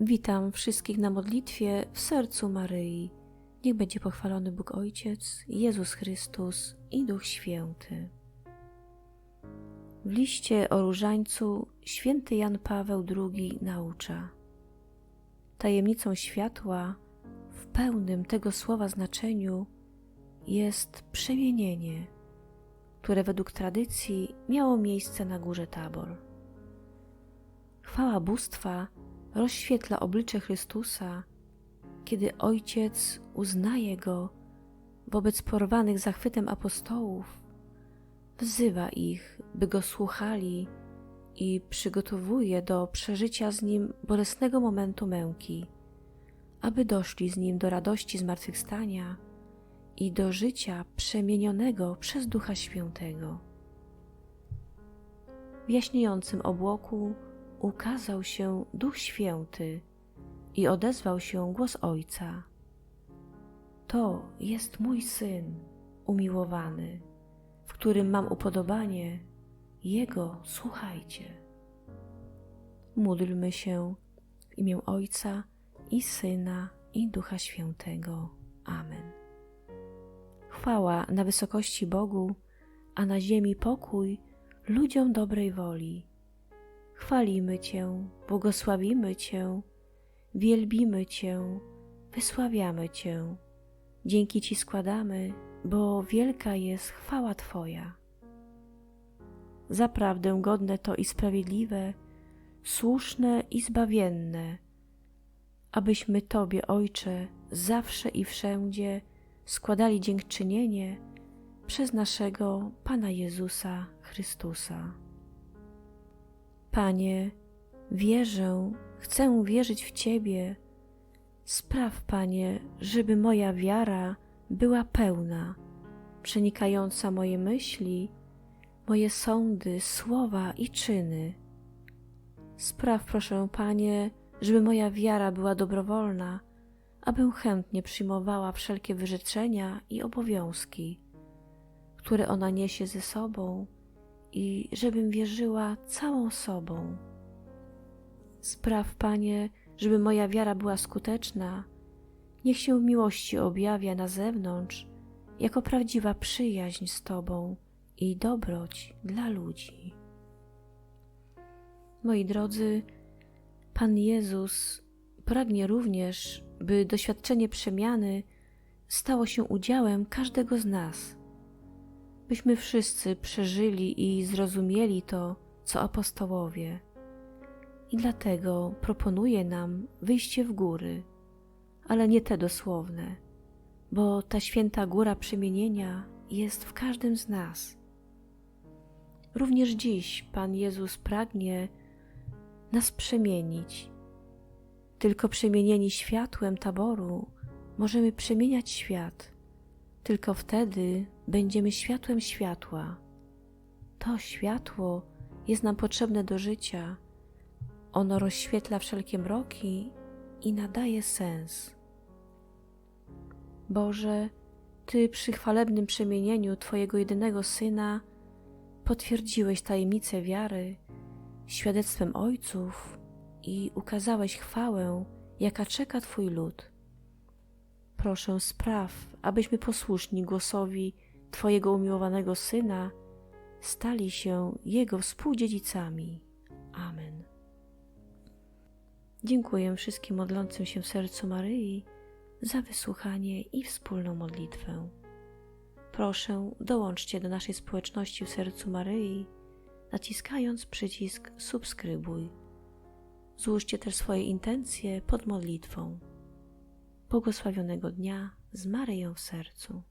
Witam wszystkich na modlitwie w sercu Maryi. Niech będzie pochwalony Bóg Ojciec, Jezus Chrystus i Duch Święty. W liście o różańcu święty Jan Paweł II naucza. Tajemnicą światła w pełnym tego słowa znaczeniu jest przemienienie, które według tradycji miało miejsce na górze Tabor. Chwała bóstwa rozświetla oblicze Chrystusa, kiedy Ojciec uznaje go wobec porwanych zachwytem apostołów, wzywa ich, by go słuchali i przygotowuje do przeżycia z nim bolesnego momentu męki, aby doszli z nim do radości zmartwychwstania i do życia przemienionego przez Ducha Świętego. W jaśniejącym obłoku ukazał się Duch Święty i odezwał się głos Ojca. To jest mój syn umiłowany, w którym mam upodobanie, Jego słuchajcie. Módlmy się w imię Ojca i Syna i Ducha Świętego. Amen. Chwała na wysokości Bogu, a na ziemi pokój ludziom dobrej woli. Chwalimy Cię, błogosławimy Cię, wielbimy Cię, wysławiamy Cię. Dzięki Ci składamy, bo wielka jest chwała Twoja. Zaprawdę godne to i sprawiedliwe, słuszne i zbawienne, abyśmy Tobie, Ojcze, zawsze i wszędzie składali dziękczynienie przez naszego Pana Jezusa Chrystusa. Panie, wierzę, chcę wierzyć w Ciebie. Spraw, Panie, żeby moja wiara była pełna, przenikająca moje myśli, moje sądy, słowa i czyny. Spraw, proszę, Panie, żeby moja wiara była dobrowolna, abym chętnie przyjmowała wszelkie wyrzeczenia i obowiązki, które ona niesie ze sobą i żebym wierzyła całą sobą. Spraw, Panie, żeby moja wiara była skuteczna, niech się w miłości objawia na zewnątrz jako prawdziwa przyjaźń z Tobą i dobroć dla ludzi. Moi drodzy, Pan Jezus pragnie również, by doświadczenie przemiany stało się udziałem każdego z nas byśmy wszyscy przeżyli i zrozumieli to, co apostołowie. I dlatego proponuje nam wyjście w góry, ale nie te dosłowne, bo ta święta góra przemienienia jest w każdym z nas. Również dziś Pan Jezus pragnie nas przemienić. Tylko przemienieni światłem taboru możemy przemieniać świat. Tylko wtedy będziemy światłem światła. To światło jest nam potrzebne do życia. Ono rozświetla wszelkie mroki i nadaje sens. Boże, Ty przy chwalebnym przemienieniu Twojego jedynego Syna potwierdziłeś tajemnicę wiary świadectwem ojców i ukazałeś chwałę, jaka czeka Twój lud. Proszę, spraw, abyśmy posłuszni głosowi Twojego umiłowanego Syna stali się Jego współdziedzicami. Amen. Dziękuję wszystkim modlącym się w sercu Maryi za wysłuchanie i wspólną modlitwę. Proszę, dołączcie do naszej społeczności w sercu Maryi, naciskając przycisk subskrybuj. Złóżcie też swoje intencje pod modlitwą. Błogosławionego dnia z Maryją w sercu.